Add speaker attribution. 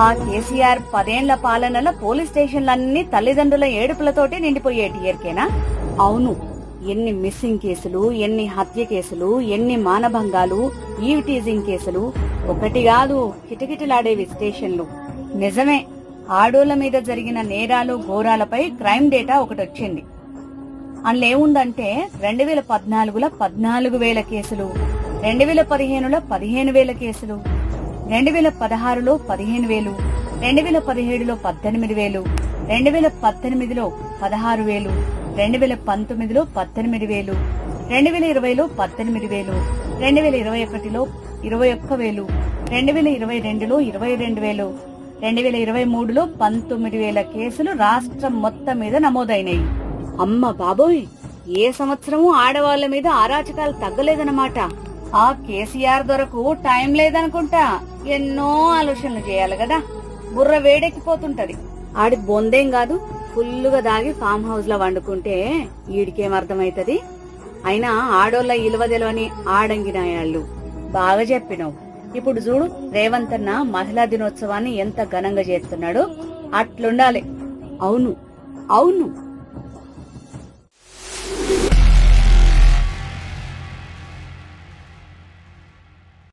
Speaker 1: ఆ కేసీఆర్ పదేండ్ల పాలనలో పోలీస్ స్టేషన్లన్నీ తల్లిదండ్రుల ఏడుపులతోటి నిండిపోయేటి ఎరికేనా అవును. ఎన్ని మిస్సింగ్ కేసులు ఎన్ని హత్య కేసులు ఎన్ని మానభంగాలు ఈవిటీజింగ్ కేసులు ఒకటి కాదు కిటకిటలాడేవి స్టేషన్లు. నిజమే ఆడోళ్ళ మీద జరిగిన నేరాలు ఘోరాలపై క్రైమ్ డేటా ఒకటి వచ్చింది అందులో ఏముందంటే రెండు వేల పద్నాలుగులో పద్నాలుగు వేల కేసులు రెండు వేల పదిహేనులో పదిహేను వేల కేసులు రెండు వేల పదహారులో పదిహేను వేలు రెండు వేల పదిహేడులో పద్దెనిమిది వేలు రెండు వేల పద్దెనిమిదిలో పదహారు వేలు రెండు వేల పంతొమ్మిదిలో పద్దెనిమిది వేలు రెండు వేల ఇరవైలో పద్దెనిమిది వేలు రెండు వేల ఇరవై ఒకటిలో ఇరవై ఒక్క వేలు రెండు వేల ఇరవై రెండులో ఇరవై రెండు వేలు రెండు వేల ఇరవై మూడులో పంతొమ్మిది వేల కేసులు రాష్ట్రం మొత్తం మీద నమోదైనాయి. అమ్మ బాబోయ్ ఏ సంవత్సరము ఆడవాళ్ళ మీద అరాచకాలు తగ్గలేదన్నమాట. ఆ కేసీఆర్ దొరకు టైం లేదనుకుంటా ఎన్నో ఆలోచనలు చేయాలి కదా. బుర్ర వేడెక్కిపోతుంటది. ఆడి బొందేం కాదు ఫుల్లుగా దాగి ఫామ్ హౌస్లో వండుకుంటే ఈడికేం అర్థమైతది? అయినా ఆడోళ్ళ ఇలువదెలవని ఆడంగినాయాళ్ళు. బాగా చెప్పినావు. ఇప్పుడు చూడు రేవంత్ అన్న మహిళా దినోత్సవాన్ని ఎంత ఘనంగా చేస్తున్నాడు. అట్లుండాలి. అవును. అవును.